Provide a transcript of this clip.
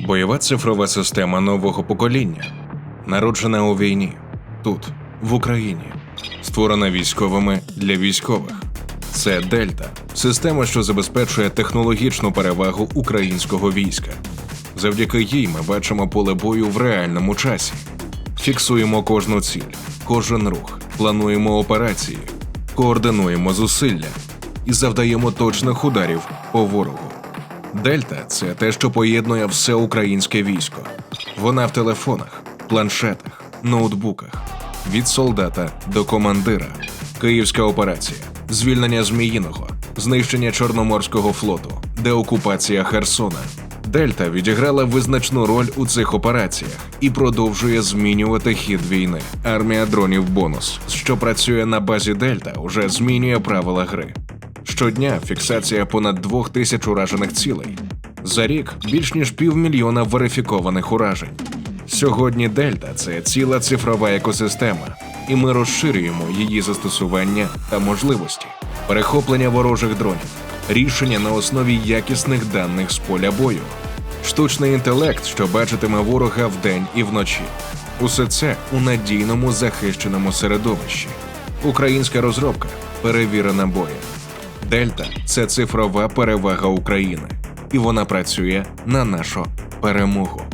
Бойова цифрова система нового покоління, народжена у війні, тут, в Україні, створена військовими для військових. Це Дельта, система, що забезпечує технологічну перевагу українського війська. Завдяки їй ми бачимо поле бою в реальному часі, фіксуємо кожну ціль, кожен рух, плануємо операції, координуємо зусилля і завдаємо точних ударів по ворогу. Дельта це те, що поєднує все українське військо. Вона в телефонах, планшетах, ноутбуках, від солдата до командира. Київська операція, звільнення Зміїного, знищення Чорноморського флоту, деокупація Херсона. Дельта відіграла визначну роль у цих операціях і продовжує змінювати хід війни. Армія дронів бонус, що працює на базі Дельта, уже змінює правила гри. Щодня фіксація понад двох тисяч уражених цілей. За рік більш ніж півмільйона верифікованих уражень. Сьогодні Дельта це ціла цифрова екосистема, і ми розширюємо її застосування та можливості, перехоплення ворожих дронів, рішення на основі якісних даних з поля бою, штучний інтелект, що бачитиме ворога вдень і вночі. Усе це у надійному захищеному середовищі. Українська розробка перевірена боєм. Дельта це цифрова перевага України, і вона працює на нашу перемогу.